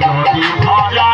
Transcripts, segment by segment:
যদি ভরা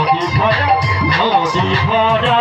নদী ভরা